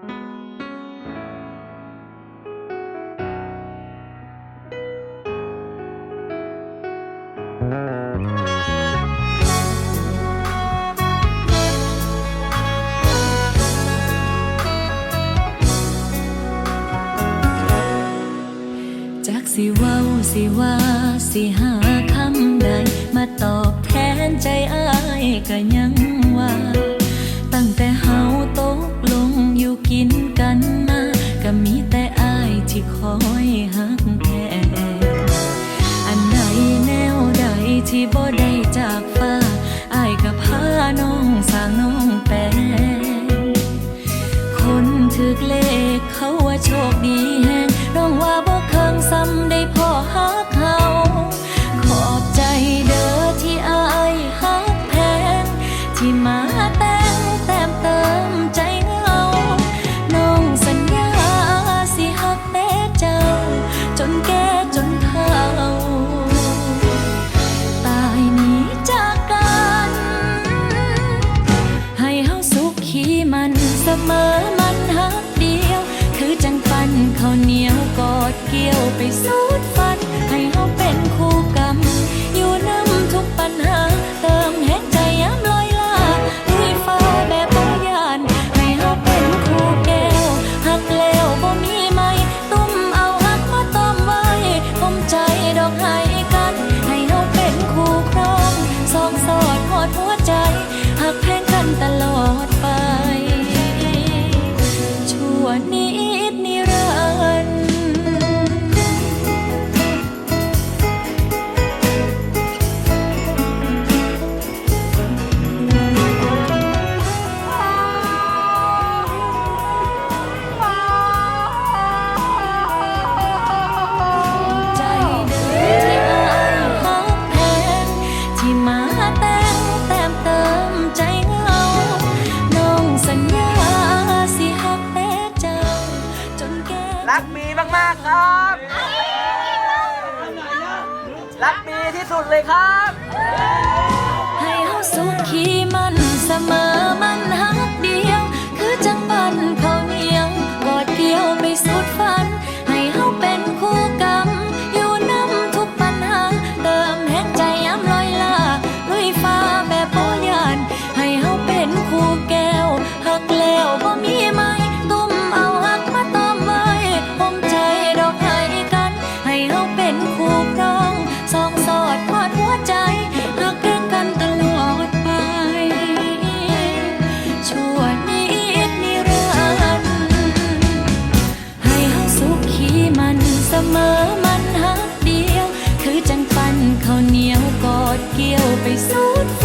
จากสิว้าสิว่าสิหาคำใด มาตอบแทนใจอ้ายก็ยัง ที่บ่ได้จากฟ้าอายกับพาน้องสางน้องแปลงคนถึกเลขเขาว่าโชคดี que eu pensou รักมีมากๆครับ รักมีที่สุดเลยครับ ให้เฮาสุขีมันเสมอมันหักเดียว คือจังปันเขาเหนียวกอดเกี่ยวไปสุดฝัน จังปันข้าวเหนียวกอดเกี่ยวไปสูดไฟ